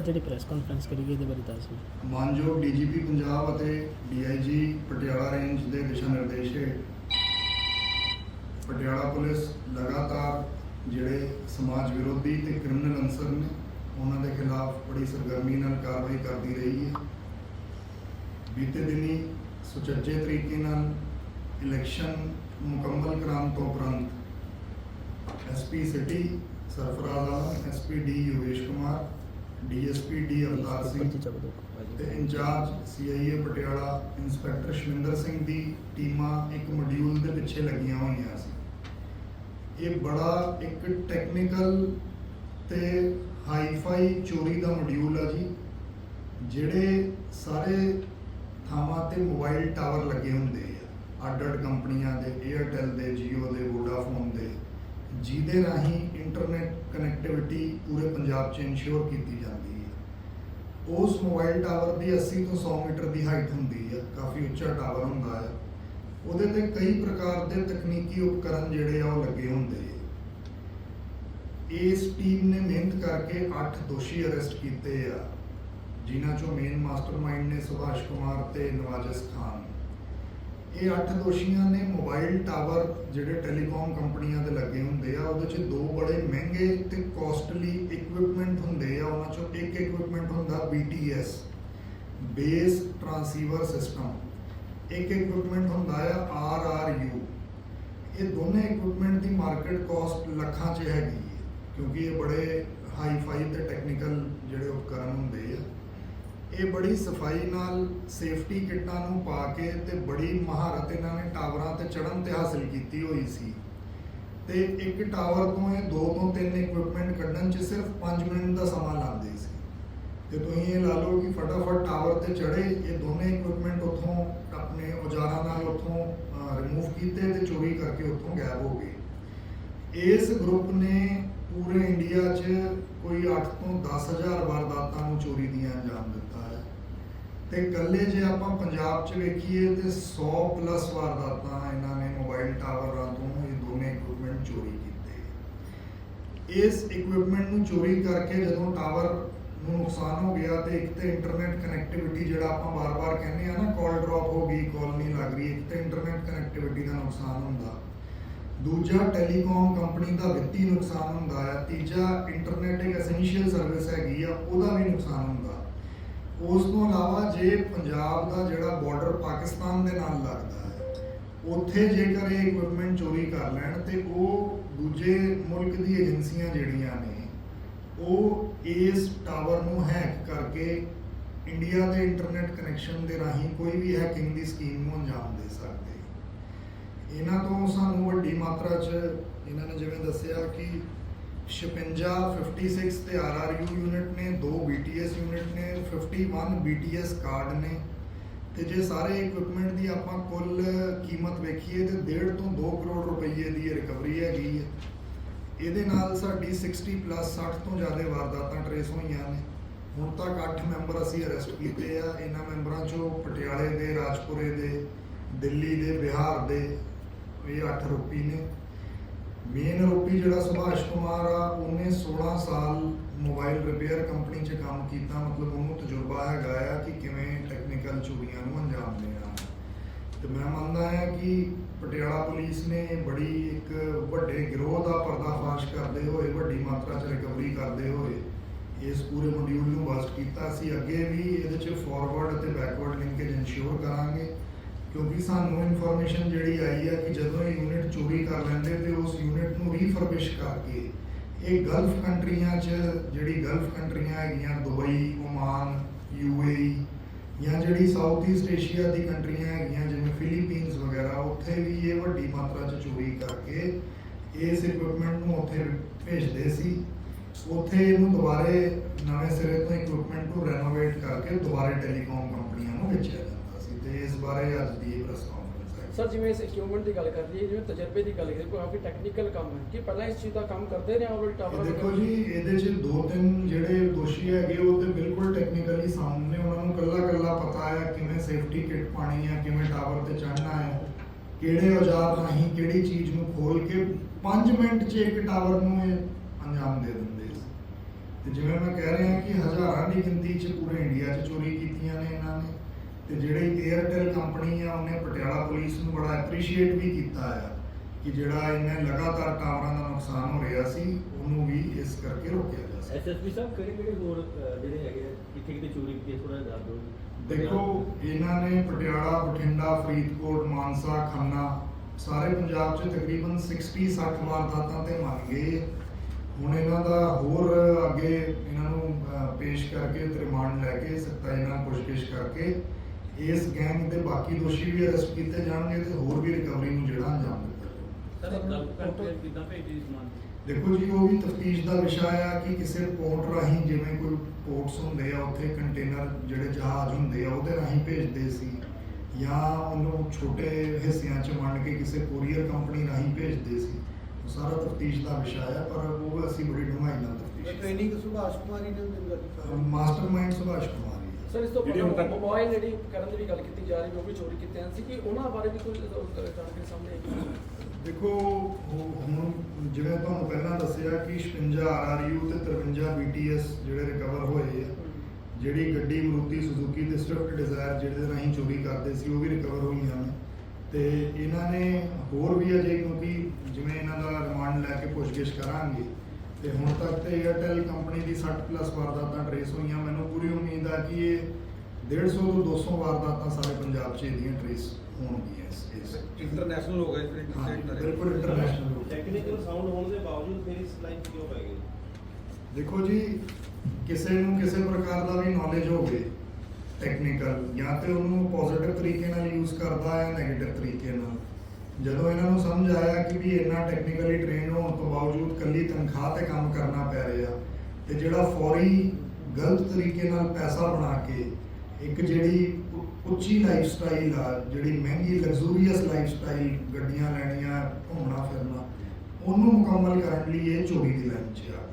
ਜਿਹੜੀ press conference ਕਰੀ ਗਈ, ਇਹਦੇ ਬਾਰੇ ਦੱਸ ਦਿਓ। ਮਾਨਯੋਗ ਡੀਜੀਪੀ ਪੰਜਾਬ ਅਤੇ ਡੀਆਈਜੀ ਪਟਿਆਲਾ ਰੇਂਜ ਦੇ ਦਿਸ਼ਾ ਨਿਰਦੇਸ਼ ਹੇਠ, ਪਟਿਆਲਾ ਪੁਲਿਸ ਲਗਾਤਾਰ ਜਿਹੜੇ ਸਮਾਜ ਵਿਰੋਧੀ ਤੇ ਕ੍ਰਿਮੀਨਲ ਅਨਸਰ ਨੇ, ਉਹਨਾਂ ਦੇ ਖਿਲਾਫ ਬੜੀ ਸਰਗਰਮੀ ਨਾਲ ਕਾਰਵਾਈ ਕਰਦੀ ਰਹੀ ਹੈ। ਬੀਤੇ ਦਿਨੀ ਸੁਚੱਜੇ ਤਰੀਕੇ ਨਾਲ ਇਲੈਕਸ਼ਨ ਮੁਕੰਮਲ ਕਰਾਉਣ ਤੋਂ ਉਪਰੰਤ SP city Sarfaraz Alam SP D Yogesh Kumar DSP D Avtar Singh ਤੇ incharge CIA Patiala inspector Shaminder Singh ਦੀ ਟੀਮਾਂ ਇੱਕ ਮੋਡਿਊਲ ਦੇ ਪਿੱਛੇ ਲੱਗੀਆਂ ਹੋਈਆਂ ਸੀ। ਇਹ ਬੜਾ ਇੱਕ ਟੈਕਨੀਕਲ ਤੇ ਹਾਈ-ਫਾਈ ਚੋਰੀ ਦਾ ਮੋਡਿਊਲ ਆ ਜੀ ਜਿਹੜੇ ਸਾਰੇ ਥਾਵਾਂ ਤੇ ਮੋਬਾਈਲ ਟਾਵਰ ਲੱਗੇ ਹੁੰਦੇ ਆ। ਅੱਡ-ਅੱਡ ਕੰਪਨੀਆਂ ਦੇ 에ਅਰਟੈਲ ਦੇ Jio ਦੇ Vodafone ਦੇ ਜਿਹਦੇ ਰਾਹੀਂ ਇੰਟਰਨੈਟ ਕਨੈਕਟੀਵਿਟੀ ਪੂਰੇ ਪੰਜਾਬ 'ਚ ਇਨਸ਼ੋਰ ਕੀਤੀ ਜਾਂਦੀ ਹੈ। ਉਸ ਮੋਬਾਈਲ ਟਾਵਰ ਦੀ 80 ਤੋਂ 100 ਮੀਟਰ ਦੀ ਹਾਈਟ ਹੁੰਦੀ ਹੈ, ਕਾਫੀ ਉੱਚਾ ਟਾਵਰ ਹੁੰਦਾ ਹੈ। ਉਹਦੇ ਤੇ ਕਈ ਪ੍ਰਕਾਰ ਦੇ ਤਕਨੀਕੀ ਉਪਕਰਨ ਜਿਹੜੇ ਆ ਉਹ ਲੱਗੇ ਹੁੰਦੇ ਆ ਇਸ ਟੀਮ ਨੇ ਮਿਹਨਤ ਕਰਕੇ 8 ਦੋਸ਼ੀ ਅਰੈਸਟ ਕੀਤੇ ਆ, ਜਿਨ੍ਹਾਂ ਚੋਂ ਮੇਨ ਮਾਸਟਰਮਾਈਂਡ ਨੇ ਸੁਭਾਸ਼ ਕੁਮਾਰ ਤੇ ਨਵਾਜਸ ਖਾਨ। ਇਹ 8 ਦੋਸ਼ੀਆਂ ਨੇ ਮੋਬਾਈਲ ਟਾਵਰ ਜਿਹੜੇ ਟੈਲੀਕਾਮ ਕੰਪਨੀਆਂ ਦੇ ਲੱਗੇ ਹੁੰਦੇ ਆ, ਉਹਦੇ 'ਚ ਦੋ ਬੜੇ ਮਹਿੰਗੇ ਤੇ ਕੋਸਟਲੀ ਇਕਵਿਪਮੈਂਟ ਹੁੰਦੇ ਆ, ਉਹਨਾਂ 'ਚੋਂ ਇੱਕ ਇਕਵਿਪਮੈਂਟ ਹੁੰਦਾ BTS ਬੇਸ ਟਰਾਂਸੀਵਰ ਸਿਸਟਮ ਇੱਕ ਇਕਵਿਪਮੈਂਟ ਹੁੰਦਾ ਆ RRU ਇਹ ਦੋਨੇ ਇਕਵਿਪਮੈਂਟ ਦੀ ਮਾਰਕੀਟ ਕਾਸਟ ਲੱਖਾਂ 'ਚ ਹੈਗੀ ਕਿਉਂਕਿ ਇਹ ਬੜੇ ਹਾਈ ਫਾਈ ਤੇ ਟੈਕਨੀਕਲ ਜਿਹੜੇ ਉਪਕਰਨ ਹੁੰਦੇ ਆ। ਇਹ ਬੜੀ ਸਫ਼ਾਈ ਨਾਲ, ਸੇਫਟੀ ਕਿੱਟਾਂ ਨੂੰ ਪਾ ਕੇ ਤੇ ਬੜੀ ਮਹਾਰਤ ਇਹਨਾਂ ਨੇ ਟਾਵਰਾਂ ਤੇ ਚੜ੍ਹਨ ਤੇ ਹਾਸਲ ਕੀਤੀ ਹੋਈ ਸੀ। ਤੇ ਇੱਕ ਟਾਵਰ ਤੋਂ ਇਹ ਦੋ ਤੋਂ ਤਿੰਨ ਇਕਵਿਪਮੈਂਟ ਕੱਢਣ 'ਚ ਸਿਰਫ 5 ਮਿੰਟ ਦਾ ਸਮਾਂ ਲਾਉਂਦੇ ਸੀ। ਤੇ ਤੁਸੀਂ ਇਹ ਲਾ ਲਓ ਕਿ ਫਟਾਫਟ ਟਾਵਰ ਤੇ ਚੜ੍ਹੇ, ਇਹ ਦੋਨੇ ਇਕਵਿਪਮੈਂਟ ਉੱਥੋਂ ਆਪਣੇ ਔਜ਼ਾਰਾਂ ਨਾਲ ਉੱਥੋਂ ਰਿਮੂਵ ਕੀਤੇ ਤੇ ਚੋਰੀ ਕਰਕੇ ਉੱਥੋਂ ਗਾਇਬ ਹੋ ਗਏ। ਇਸ ਗਰੁੱਪ ਨੇ ਪੂਰੇ ਇੰਡੀਆ 'ਚ ਕੋਈ 8 ਤੋਂ 10000 ਵਾਰਦਾਤਾਂ ਨੂੰ ਚੋਰੀ ਦੀਆਂ ਅੰਜਾਮ ਦਿੱਤਾ ਹੈ। ਤੇ ਕੱਲੇ ਜੇ ਆਪਾਂ ਪੰਜਾਬ 'ਚ ਵੇਖੀਏ ਤੇ 100 ਪਲੱਸ ਵਾਰਦਾਤਾਂ ਇਹਨਾਂ ਨੇ ਮੋਬਾਈਲ ਟਾਵਰਾਂ ਤੋਂ ਇਹ ਦੋਨੇ ਇਕਵਿਪਮੈਂਟ ਚੋਰੀ ਕੀਤੇ। ਇਸ ਇਕਵਿਪਮੈਂਟ ਨੂੰ ਚੋਰੀ ਕਰਕੇ ਜਦੋਂ ਟਾਵਰ ਨੂੰ ਨੁਕਸਾਨ ਹੋ ਗਿਆ ਤੇ ਇੱਕ ਤੇ ਇੰਟਰਨੈਟ ਕਨੈਕਟੀਵਿਟੀ ਜਿਹੜਾ ਆਪਾਂ ਬਾਰ-ਬਾਰ ਕਹਿੰਦੇ ਆ ਨਾ ਕਾਲ ਡ੍ਰੌਪ ਹੋ ਗਈ ਕਾਲ ਨਹੀਂ ਲੱਗ ਰਹੀ, ਇੱਕ ਤੇ ਇੰਟਰਨੈਟ ਕਨੈਕਟੀਵਿਟੀ ਦਾ ਨੁਕਸਾਨ ਹੁੰਦਾ। ਦੂਜਾ ਟੈਲੀਕਾਮ ਕੰਪਨੀ ਦਾ ਵਿੱਤੀ ਨੁਕਸਾਨ ਹੁੰਦਾ ਹੈ, ਤੀਜਾ ਇੰਟਰਨੈਟ ਇੱਕ ਐਸੈਂਸ਼ੀਅਲ ਸਰਵਿਸ ਹੈਗੀ ਆ, ਉਹਦਾ ਵੀ ਨੁਕਸਾਨ ਹੁੰਦਾ। ਉਸ ਤੋਂ ਇਲਾਵਾ ਜੇ ਪੰਜਾਬ ਦਾ ਜਿਹੜਾ ਬਾਰਡਰ ਪਾਕਿਸਤਾਨ ਦੇ ਨਾਲ ਲੱਗਦਾ ਹੈ, ਉੱਥੇ ਜੇਕਰ ਇਹ ਇਕਵਿਪਮੈਂਟ ਚੋਰੀ ਕਰ ਲੈਣ ਤੇ ਉਹ ਦੂਜੇ ਮੁਲਕ ਦੀ ਏਜੰਸੀਆਂ ਜਿਹੜੀਆਂ ਨੇ, ਉਹ ਇਸ ਟਾਵਰ ਨੂੰ ਹੈਕ ਕਰਕੇ ਇੰਡੀਆ ਦੇ ਇੰਟਰਨੈਟ ਕਨੈਕਸ਼ਨ ਦੇ ਰਾਹੀਂ ਕੋਈ ਵੀ ਹੈਕਿੰਗ ਦੀ ਸਕੀਮ ਨੂੰ ਅੰਜਾਮ ਦੇ ਸਕਦੇ ਇਹਨਾਂ ਤੋਂ ਸਾਨੂੰ ਵੱਡੀ ਮਾਤਰਾ 'ਚ ਇਹਨਾਂ ਨੇ ਜਿਵੇਂ ਦੱਸਿਆ ਕਿ 56 56 ਤੇ RRU ਯੂਨਿਟ ਨੇ, ਦੋ BTS ਯੂਨਿਟ ਨੇ 51 BTS ਕਾਰਡ ਨੇ। ਤੇ ਜੇ ਸਾਰੇ ਇਕਵਿਪਮੈਂਟ ਦੀ ਆਪਾਂ ਕੁੱਲ ਕੀਮਤ ਵੇਖੀਏ ਤੇ 1.5 ਤੋਂ 2 ਕਰੋੜ ਰੁਪਏ ਦੀ ਰਿਕਵਰੀ ਹੈਗੀ ਹੈ। ਇਹਦੇ ਨਾਲ ਸਾਡੀ 60 ਪਲੱਸ 60 ਤੋਂ ਜ਼ਿਆਦਾ ਵਾਰਦਾਤਾਂ ਟਰੇਸ ਹੋਈਆਂ ਨੇ। ਹੁਣ ਤੱਕ 8 ਮੈਂਬਰ ਅਸੀਂ ਅਰੈਸਟ ਕੀਤੇ ਆ। ਇਹਨਾਂ ਮੈਂਬਰਾਂ ਚੋਂ ਪਟਿਆਲੇ ਦੇ, ਰਾਜਪੁਰੇ ਦੇ, ਦਿੱਲੀ ਦੇ, ਬਿਹਾਰ ਦੇ। ਇਹ 8 ਰੂਪੀ ਨੇ। ਮੇਨ ਰੂਪੀ ਜਿਹੜਾ ਸੁਭਾਸ਼ ਕੁਮਾਰ ਆ, ਉਹਨੇ 16 ਸਾਲ ਮੋਬਾਈਲ ਰਿਪੇਅਰ ਕੰਪਨੀ 'ਚ ਕੰਮ ਕੀਤਾ। ਮਤਲਬ ਉਹਨੂੰ ਤਜਰਬਾ ਹੈਗਾ ਆ ਕਿ ਕਿਵੇਂ ਟੈਕਨੀਕਲ ਚੋਰੀਆਂ ਨੂੰ ਅੰਜਾਮ ਦੇਣਾ। ਤੇ ਮੈਂ ਮੰਨਦਾ ਹਾਂ ਕਿ ਪਟਿਆਲਾ ਪੁਲਿਸ ਨੇ ਬੜੀ ਇੱਕ ਵੱਡੇ ਗਿਰੋਹ ਦਾ ਪਰਦਾਫਾਸ਼ ਕਰਦੇ ਹੋਏ, ਵੱਡੀ ਮਾਤਰਾ 'ਚ ਰਿਕਵਰੀ ਕਰਦੇ ਹੋਏ ਇਸ ਪੂਰੇ ਮੋਡਿਊਲ ਨੂੰ ਬਸਟ ਕੀਤਾ। ਸੀ ਅੱਗੇ ਵੀ ਇਹਦੇ 'ਚ ਫਾਰਵਰਡ ਅਤੇ ਬੈਕਵਰਡ ਲਿੰਕੇਜ ਇਨਸ਼ੋਰ ਕਰਾਂਗੇ। ਕਿਉਂਕਿ ਸਾਨੂੰ ਇਨਫੋਰਮੇਸ਼ਨ ਜਿਹੜੀ ਆਈ ਹੈ ਕਿ ਜਦੋਂ ਇਹ ਯੂਨਿਟ ਚੋਰੀ ਕਰ ਲੈਂਦੇ ਤੇ ਉਸ ਯੂਨਿਟ ਨੂੰ ਰੀਫਰਬਿਸ਼ ਕਰਕੇ ਇਹ ਗਲਫ ਕੰਟਰੀਆਂ 'ਚ ਜਿਹੜੀ ਗਲਫ ਕੰਟਰੀਆਂ ਹੈਗੀਆਂ, ਦੁਬਈ ਓਮਾਨ ਯੂਏਈ ਜਾਂ ਜਿਹੜੀ ਸਾਊਥ ਈਸਟ ਏਸ਼ੀਆ ਦੀ ਕੰਟਰੀਆਂ ਹੈਗੀਆਂ, ਜਿਵੇਂ ਫਿਲੀਪੀਨਸ ਵਗੈਰਾ, ਉੱਥੇ ਵੀ ਇਹ ਵੱਡੀ ਮਾਤਰਾ 'ਚ ਚੋਰੀ ਕਰਕੇ ਇਸ ਇਕਵਿਪਮੈਂਟ ਨੂੰ ਉੱਥੇ ਭੇਜਦੇ ਸੀ। ਉੱਥੇ ਇਹਨੂੰ ਦੁਬਾਰੇ ਨਵੇਂ ਸਿਰੇ ਤੋਂ ਇਕਵਿਪਮੈਂਟ ਨੂੰ ਰੈਨੋਵੇਟ ਕਰਕੇ ਦੁਬਾਰੇ ਟੈਲੀਕਾਮ ਕੰਪਨੀਆਂ ਨੂੰ ਵੇਚਿਆ ਜਾਂਦਾ। ਤੇ ਇਸ ਬਾਰੇ ਅੱਜ ਦੀ ਪ੍ਰੈਸ ਕਾਨਫਰੰਸ ਹੈ। ਸਰ ਜਿਵੇਂ ਇਸ ਇਕਵਿਪਮੈਂਟ ਦੀ ਗੱਲ ਕਰ ਲਈਏ ਜਿਵੇਂ ਤਜਰਬੇ ਦੀ ਗੱਲ ਕਰੀਏ ਕੋਈ ਕਾਫੀ ਟੈਕਨੀਕਲ ਕੰਮ ਹੈ। ਕਿ ਪਹਿਲਾਂ ਇਸ ਚੀਜ਼ ਦਾ ਕੰਮ ਕਰਦੇ ਨੇ ਔਰ ਟਾਵਰ ਇਹ ਦੇਖੋ ਜੀ ਇਹਦੇ 'ਚ ਦੋ ਤਿੰਨ ਜਿਹੜੇ ਦੋਸ਼ੀ ਹੈਗੇ ਉਹ ਤੇ ਬਿਲਕੁਲ ਟੈਕਨੀਕਲੀ ਨੇ ਉਹਨਾਂ ਨੂੰ ਕੱਲਾ ਕੱਲਾ ਪਤਾ ਹੈ ਕਿਵੇਂ ਸੇਫਟੀ ਕਿਟ ਪਾਣੀ ਹੈ ਕਿਵੇਂ ਟਾਵਰ ਤੇ ਚੜ੍ਹਨਾ ਹੈ ਕਿਹੜੇ ਔਜ਼ਾਰ ਰਾਹੀਂ ਕਿਹੜੀ ਚੀਜ਼ ਨੂੰ ਖੋਲ ਕੇ 5 ਮਿੰਟ 'ਚ ਇੱਕ ਟਾਵਰ ਨੂੰ ਇਹ ਅੰਜਾਮ ਦੇ ਦਿੰਦੇ ਸੀ। ਤੇ ਜਿਵੇਂ ਮੈਂ ਕਹਿ ਰਿਹਾ ਕਿ ਹਜ਼ਾਰਾਂ ਦੀ ਗਿਣਤੀ 'ਚ ਪੂਰੇ ਇੰਡੀਆ 'ਚ ਚੋਰੀ ਕੀਤੀਆਂ ਨੇ ਇਹਨਾਂ ਨੇ। ਤੇ ਜਿਹੜੀ 에ਅਰਟੈਲ ਕੰਪਨੀ ਆ ਉਹਨੇ ਪਟਿਆਲਾ ਪੁਲਿਸ ਨੂੰ ਬੜਾ ਐਪਰੀਸ਼ੀਏਟ ਵੀ ਕੀਤਾ ਆ ਕਿ ਜਿਹੜਾ ਇਹਨੇ ਲਗਾਤਾਰ ਟਾਵਰਾਂ ਦਾ ਨੁਕਸਾਨ ਹੋ ਰਿਹਾ ਸੀ ਉਹਨੂੰ ਵੀ ਇਸ ਕਰਕੇ ਰੋਕਿਆ ਜਾ ਸਕੇ ਐਸਐਸਪੀ ਸਾਹਿਬ ਕਿਹੜੇ ਕਿਹੜੇ ਹੋਰ ਅਹ, ਜਿਹੜੇ ਹੈਗੇ ਆ, ਕਿੱਥੇ ਕਿੱਥੇ ਚੋਰੀ ਕੀਤੀ ਹੈ ਥੋੜਾ ਦੱਸ ਦਿਓ। ਦੇਖੋ ਇਹਨਾਂ ਨੇ ਪਟਿਆਲਾ ਬਠਿੰਡਾ ਫਰੀਦਕੋਟ ਮਾਨਸਾ ਖੰਨਾ ਸਾਰੇ ਪੰਜਾਬ 'ਚ ਤਕਰੀਬਨ 60 60 ਵਾਰਦਾਤਾਂ ਤੇ ਮੰਨ ਗਏ ਹੁਣ ਇਹਨਾਂ ਦਾ ਹੋਰ ਅੱਗੇ ਇਹਨਾਂ ਨੂੰ ਅਹ, ਪੇਸ਼ ਕਰਕੇ ਤੇ ਰਿਮਾਂਡ ਲੈ ਕੇ ਸਖਤਾਈ ਨਾਲ ਪੁੱਛਗਿੱਛ ਕਰਕੇ ਇਸ ਗੈਂਗ ਦੇ ਬਾਕੀ ਦੋਸ਼ੀ ਵੀ ਅਰੈਸਟ ਕੀਤੇ ਜਾਣਗੇ ਤੇ ਹੋਰ ਵੀ ਰਿਕਵਰੀ ਨੂੰ ਜਿਹੜਾ ਅੰਜਾਮ ਦਿੱਤਾ ਜਾਊਗਾ ਸਰ ਇਹ ਗੱਲ ਕਰਕੇ ਕਿੱਦਾਂ ਭੇਜੀ ਸਮਾਨ ਦੇਖੋ ਜੀ ਉਹ ਵੀ ਤਫਤੀਸ਼ ਦਾ ਵਿਸ਼ਾ ਆ ਕਿ ਕਿਸੇ ਪੋਰਟ ਰਾਹੀਂ ਜਿਵੇਂ ਕੋਈ ਪੋਰਟਸ ਹੁੰਦੇ ਆ ਉੱਥੇ ਕੰਟੇਨਰ ਜਿਹੜੇ ਜਹਾਜ਼ ਹੁੰਦੇ ਆ ਉਹਦੇ ਰਾਹੀਂ ਭੇਜਦੇ ਸੀ ਜਾਂ ਉਹਨੂੰ ਛੋਟੇ ਹਿੱਸਿਆਂ 'ਚ ਵੰਡ ਕੇ ਕਿਸੇ ਕੋਰੀਅਰ ਕੰਪਨੀ ਰਾਹੀਂ ਭੇਜਦੇ ਸੀ। ਉਹ ਸਾਰਾ ਤਫਤੀਸ਼ ਦਾ ਵਿਸ਼ਾ ਆ ਪਰ ਉਹ ਅਸੀਂ ਬੜੀ ਡੂੰਘਾਈ ਨਾਲ ਤਫਤੀਸ਼ ਟ੍ਰੇਨਿੰਗ ਸੁਭਾਸ਼ ਕੁਮਾਰੀ ਨੇ ਦਿੰਦਾ ਮਾਸਟਰਮਾਈਂਡ ਸੁਭਾਸ਼ ਕੁਮਾਰ। ਹੀ। ਸਰ ਇਸ ਤੋਂ ਜਿਹੜੀ ਹੁਣ ਪਹਿਲਾਂ ਤੱਕ- ਮੋਬਾਈਲ ਜਿਹੜੀ ਕਰਨ ਦੀ ਵੀ ਗੱਲ ਕੀਤੀ ਜਾ ਰਹੀ ਜੋ ਵੀ ਚੋਰੀ ਕੀਤੇ ਹਨ। ਸੀ ਕਿ ਉਹਨਾਂ ਬਾਰੇ ਵੀ ਕੋਈ ਜਾਣਕਾਰੀ ਸਾਹਮਣੇ ਆਈ ਹੈ? ਦੇਖੋ ਹੁਣ ਜਿਵੇਂ ਤੁਹਾਨੂੰ ਪਹਿਲਾਂ ਦੱਸਿਆ ਕਿ 56 ਆਰਆਰਯੂ ਤੇ 53 ਬੀਟੀਐਸ ਜਿਹੜੇ ਰਿਕਵਰ ਹੋਏ ਆ ਜਿਹੜੀ ਗੱਡੀ ਮਰੂਤੀ ਸੁਜ਼ੂਕੀ ਤੇ ਸਵਿਫਟ ਡਿਜ਼ਾਇਰ ਜਿਹੜੇ ਰਾਹੀਂ ਚੋਰੀ ਕਰਦੇ ਸੀ ਉਹ ਵੀ ਰਿਕਵਰ ਹੋਈਆਂ ਨੇ। ਤੇ ਇਹਨਾਂ ਨੇ ਹੋਰ ਵੀ ਅਜੇ ਕਿਉਂਕਿ ਜਿਵੇਂ ਇਹਨਾਂ ਦਾ ਰਿਮਾਂਡ ਲੈ ਕੇ ਪੁੱਛਗਿੱਛ ਕਰਾਂਗੇ ਤੇ ਹੁਣ ਤੱਕ ਤੇ 에ਅਰਟੈਲ ਕੰਪਨੀ ਦੀ 60 ਪਲੱਸ ਵਾਰਦਾਤਾਂ ਟਰੇਸ ਹੋਈਆਂ। ਮੈਨੂੰ ਪੂਰੀ ਉਮੀਦ ਆ ਕਿ ਇਹ 150 ਤੋਂ 200 ਵਾਰਦਾਤਾਂ ਸਾਰੇ ਪੰਜਾਬ 'ਚ ਇਹਦੀਆਂ ਟਰੇਸ ਹੋਣਗੀਆਂ ਇਸ ਇਸ ਇੰਟਰਨੈਸ਼ਨਲ ਹੋ ਤਰ੍ਹਾਂ ਬਿਲਕੁਲ ਇੰਟਰਨੈਸ਼ਨਲ ਹੋ। ਟੈਕਨੀਕਲ ਸਾਊਂਡ ਹੋਣ ਦੇ ਬਾਵਜੂਦ ਫਿਰ ਇਸ ਲਾਈਨ ਕਿਉਂ ਪੈ ਗਏ? ਦੇਖੋ ਜੀ ਕਿਸੇ ਨੂੰ ਕਿਸੇ ਪ੍ਰਕਾਰ ਦਾ ਵੀ ਨੌਲੇਜ ਹੋਵੇ ਟੈਕਨੀਕਲ ਜਾਂ ਤੇ ਉਹਨੂੰ ਪੋਜ਼ਿਟਿਵ ਤਰੀਕੇ ਨਾਲ ਯੂਜ਼ ਕਰਦਾ ਹੈ ਨੈਗੇਟਿਵ ਤਰੀਕੇ ਨਾਲ। ਜਦੋਂ ਇਹਨਾਂ ਨੂੰ ਸਮਝ ਆਇਆ ਕਿ ਵੀ ਇੰਨਾ ਟੈਕਨੀਕਲੀ ਟ੍ਰੇਨ ਹੋਣ ਤੋਂ ਬਾਵਜੂਦ ਕੱਲੀ ਤਨਖਾਹ ਤੇ ਕੰਮ ਕਰਨਾ ਪੈ ਰਿਹਾ ਤੇ ਜਿਹੜਾ ਫੌਰੀ ਗਲਤ ਤਰੀਕੇ ਨਾਲ ਪੈਸਾ ਬਣਾ ਕੇ ਇੱਕ ਜਿਹੜੀ ਉ- ਉੱਚੀ ਲਾਈਫ ਸਟਾਈਲ ਆ, ਜਿਹੜੀ ਮਹਿੰਗੀ ਲਗਜ਼ੂਰੀਅਸ ਲਾਈਫ ਸਟਾਈਲ ਗੱਡੀਆਂ ਲੈਣੀਆਂ ਘੁੰਮਣਾ ਫਿਰਨਾ ਉਹਨੂੰ ਮੁਕੰਮਲ ਕਰਨ ਲਈ ਇਹ ਚੋਰੀ ਦੀ ਲਾਈਨ 'ਚ ਆ।